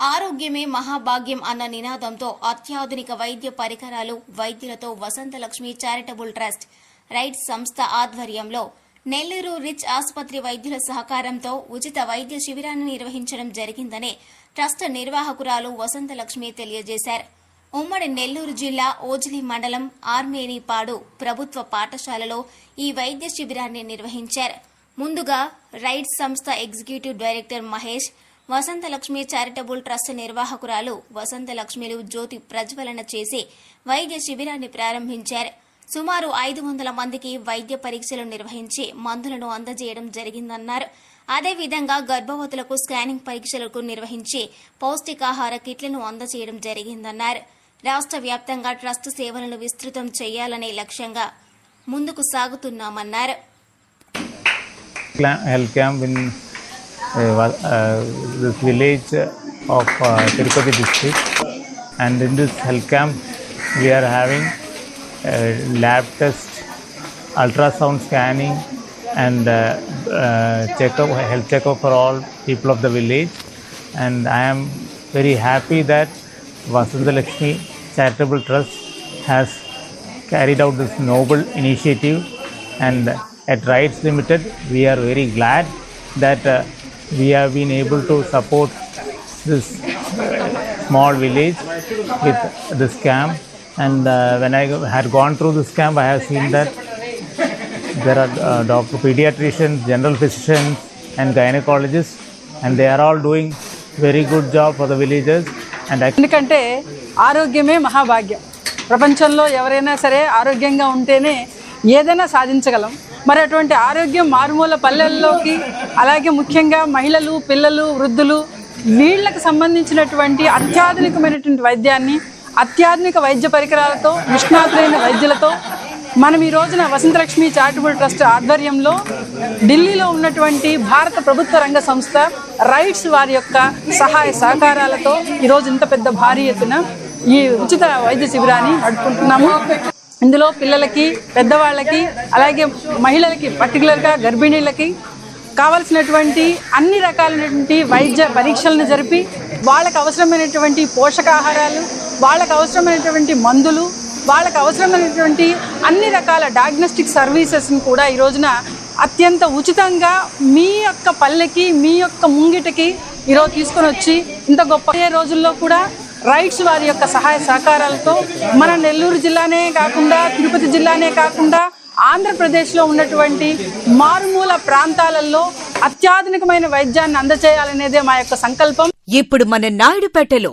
ఆరోగ్యమే మహాభాగ్యం అన్న నినాదంతో అత్యాధునిక వైద్య పరికరాలు వైద్యులతో వసంతలక్ష్మి చారిటబుల్ ట్రస్ట్ రైట్ సంస్థ ఆధ్వర్యంలో నెల్లూరు రిచ్ ఆసుపత్రి వైద్యుల సహకారంతో ఉచిత వైద్య శిబిరాన్ని నిర్వహించడం జరిగిందని ట్రస్ట్ నిర్వాహకురాలు వసంతలక్ష్మి తెలియజేశారు. ఉమ్మడి నెల్లూరు జిల్లా ఓజిలి మండలం ఆర్మేనిపాడు ప్రభుత్వ పాఠశాలలో ఈ వైద్య శిబిరాన్ని నిర్వహించారు. ముందుగా రైట్స్ సంస్థ executive director Mahesh Vasanthalakshmi charitable trust నిర్వాహకురాలు వసంతలక్ష్మిలు జ్యోతి ప్రజ్వలన చేసి వైద్య శిబిరాన్ని ప్రారంభించారు. సుమారు ఐదు వందల మందికి వైద్య పరీక్షలు నిర్వహించి మందులను అందజేయడం జరిగిందన్నారు. అదేవిధంగా గర్భవతులకు స్కానింగ్ పరీక్షలకు నిర్వహించి పౌష్టికాహార కిట్లను అందజేయడం జరిగిందన్నారు. రాష్ట్ర వ్యాప్తంగా ట్రస్ట్ సేవలను విస్తృతం చేయాలనే లక్ష్యంగా ముందుకు సాగుతున్నామన్నారు. This village of uh, Tirupati district. And in this health camp, we are having uh, lab test, ultrasound scanning, and uh, uh, checkup, health checkup for all people of the village. And I am very happy that Vasanta Lakshmi Charitable Trust has carried out this noble initiative and at Rights Limited we are very glad that uh, we have been able to support this small village with this camp and uh, when I had gone through this camp I have seen that there are uh, doctor pediatricians general physicians and gynecologists and they are all doing very good job for the villages and ఎందుకంటే ఆరోగ్యమే మహాభాగ్యం ప్రపంచంలో ఎవరైనా సరే ఆరోగ్యంగా ఉంటేనే ఏదైనా సాధించగలం మరి అటువంటి ఆరోగ్యం మారుమూల పల్లెల్లోకి అలాగే ముఖ్యంగా మహిళలు పిల్లలు వృద్ధులు వీళ్ళకి సంబంధించినటువంటి అత్యాధునికమైనటువంటి వైద్యాన్ని అత్యాధునిక వైద్య పరికరాలతో నిష్ణాతులైన వైద్యులతో మనం ఈ రోజున వసంతలక్ష్మి చారిటబుల్ ట్రస్ట్ ఆధ్వర్యంలో ఢిల్లీలో ఉన్నటువంటి భారత ప్రభుత్వ రంగ సంస్థ రైట్స్ వారి యొక్క సహాయ సహకారాలతో ఈరోజు ఇంత పెద్ద భారీ ఎత్తున ఈ ఉచిత వైద్య శిబిరాన్ని నడుపుకుంటున్నాము. ఇందులో పిల్లలకి పెద్దవాళ్ళకి అలాగే మహిళలకి పర్టికులర్గా గర్భిణీలకి కావలసినటువంటి అన్ని రకాలైనటువంటి వైద్య పరీక్షలను జరిపి వాళ్ళకు అవసరమైనటువంటి పోషకాహారాలు వాళ్ళకు అవసరమైనటువంటి మందులు వాళ్ళకు అవసరమైనటువంటి అన్ని రకాల డయాగ్నోస్టిక్ సర్వీసెస్ని కూడా ఈ రోజున అత్యంత ఉచితంగా మీ యొక్క పల్లెకి మీ యొక్క ముంగిటకి ఈరోజు తీసుకొని వచ్చి ఇంత గొప్ప రోజుల్లో కూడా రైట్స్ వారి యొక్క సహాయ సహకారాలతో మన నెల్లూరు జిల్లానే కాకుండా తిరుపతి జిల్లానే కాకుండా ఆంధ్రప్రదేశ్లో ఉన్నటువంటి మారుమూల ప్రాంతాలలో అత్యాధునికమైన వైద్యాన్ని అందజేయాలనేదే మా యొక్క సంకల్పం. ఇప్పుడు మన నాయుడుపేటలో